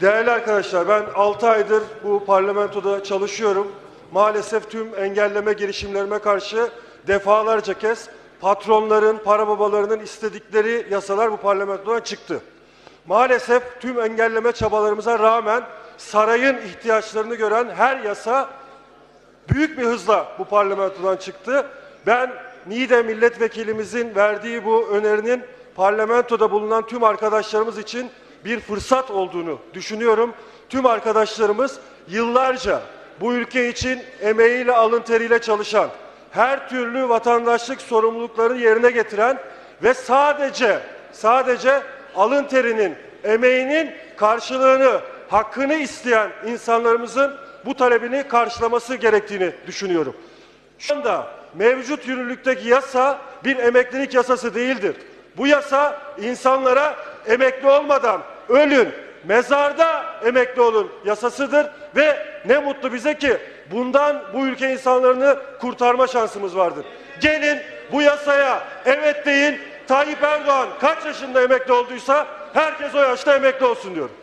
Değerli arkadaşlar ben 6 aydır bu parlamentoda çalışıyorum. Maalesef tüm engelleme girişimlerime karşı defalarca kez patronların, para babalarının istedikleri yasalar bu parlamentodan çıktı. Maalesef tüm engelleme çabalarımıza rağmen sarayın ihtiyaçlarını gören her yasa büyük bir hızla bu parlamentodan çıktı. Ben Niğde milletvekilimizin verdiği bu önerinin parlamentoda bulunan tüm arkadaşlarımız için bir fırsat olduğunu düşünüyorum. Tüm arkadaşlarımız yıllarca bu ülke için emeğiyle alın teriyle çalışan, her türlü vatandaşlık sorumluluklarını yerine getiren ve sadece sadece alın terinin, emeğinin karşılığını, hakkını isteyen insanlarımızın bu talebini karşılaması gerektiğini düşünüyorum. Şu anda mevcut yürürlükteki yasa bir emeklilik yasası değildir. Bu yasa insanlara emekli olmadan ölün, mezarda emekli olun yasasıdır ve ne mutlu bize ki bundan bu ülke insanlarını kurtarma şansımız vardır. Gelin bu yasaya evet deyin. Tayyip Erdoğan kaç yaşında emekli olduysa herkes o yaşta emekli olsun diyorum.